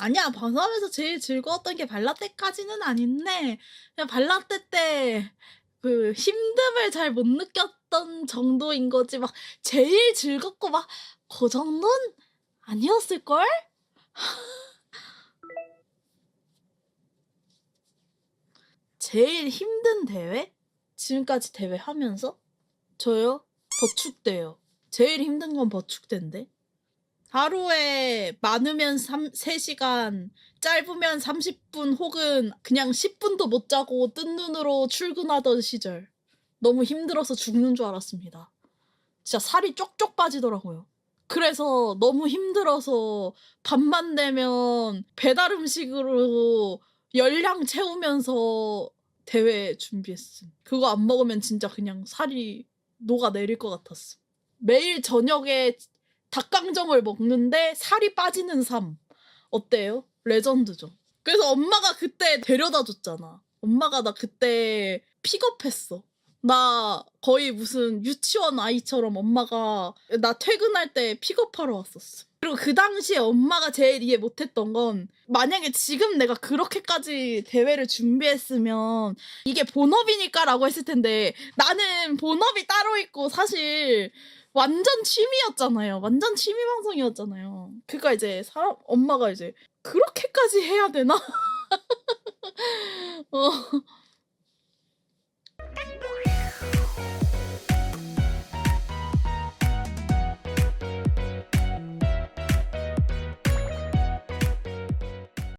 아니야 방송하면서 제일 즐거웠던 게 발라떼까지는 아닌데 그냥 발라떼 때그 힘듦을 잘 못 느꼈던 정도인 거지 막 제일 즐겁고 막 그 정도는 아니었을 걸? 제일 힘든 대회? 지금까지 대회 하면서? 저요? 버축대요. 제일 힘든 건 버축대인데. 하루에 많으면 3, 3시간, 짧으면 30분 혹은 그냥 10분도 못 자고 뜬 눈으로 출근하던 시절. 너무 힘들어서 죽는 줄 알았습니다. 진짜 살이 쪽쪽 빠지더라고요. 그래서 너무 힘들어서 밤만 되면 배달 음식으로 열량 채우면서 대회 준비했음. 그거 안 먹으면 진짜 그냥 살이 녹아내릴 것 같았어. 매일 저녁에 닭강정을 먹는데 살이 빠지는 삶. 어때요? 레전드죠. 그래서 엄마가 그때 데려다 줬잖아. 엄마가 나 그때 픽업했어. 나 거의 무슨 유치원 아이처럼 엄마가 나 퇴근할 때 픽업하러 왔었어. 그리고 그 당시에 엄마가 제일 이해 못했던 건 만약에 지금 내가 그렇게까지 대회를 준비했으면 이게 본업이니까라고 했을 텐데 나는 본업이 따로 있고 사실 완전 취미였잖아요. 완전 취미 방송이었잖아요. 그니까 이제 사람 엄마가 이제 그렇게까지 해야 되나? 어,